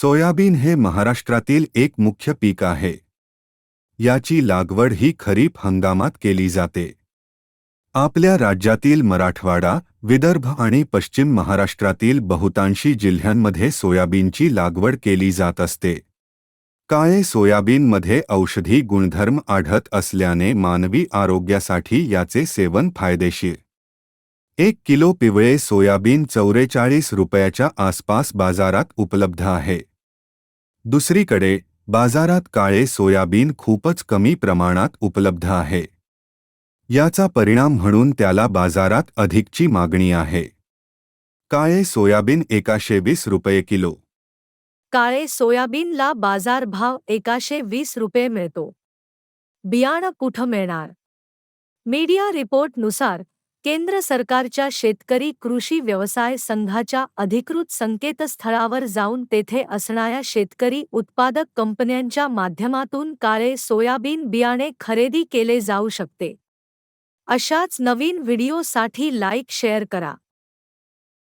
Soybean हे महाराष्ट्रातील एक मुख्य पीक आहे. याची लागवड ही खरीप हंगामात केली जाते. आपल्या राज्यातील मराठवाडा विदर्भ आणि पश्चिम महाराष्ट्रातील बहुतांशी जिल्ह्यांमध्ये सोयाबीनची लागवड केली जात असते. काळे सोयाबीनमध्ये औषधी गुणधर्म आढळत असल्याने मानवी आरोग्यासाठी याचे सेवन फायदेशीर. एक किलो पिवळे सोयाबीन चौवेचाळीस रुपयाच्या आसपास बाजारात उपलब्ध आहे. दुसरीकडे बाजारात काळे सोयाबीन खूपच कमी प्रमाणात उपलब्ध आहे. याचा परिणाम म्हणून त्याला बाजारात अधिकची मागणी आहे. काळे सोयाबीन एकाशे वीस रुपये किलो. काळे सोयाबीनला बाजारभाव एकाशे वीस रुपये मिळतो. बियाणं कुठं मिळणार? मीडिया रिपोर्टनुसार केंद्र सरकारच्या शेतकरी कृषी व्यवसाय संघाच्या अधिकृत संकेतस्थळावर जाऊन तेथे असणाऱ्या शेतकरी उत्पादक कंपन्यांच्या माध्यमातून काळे सोयाबीन बियाणे खरेदी केले जाऊ शकते. अशाच नवीन व्हिडिओसाठी लाईक शेअर करा.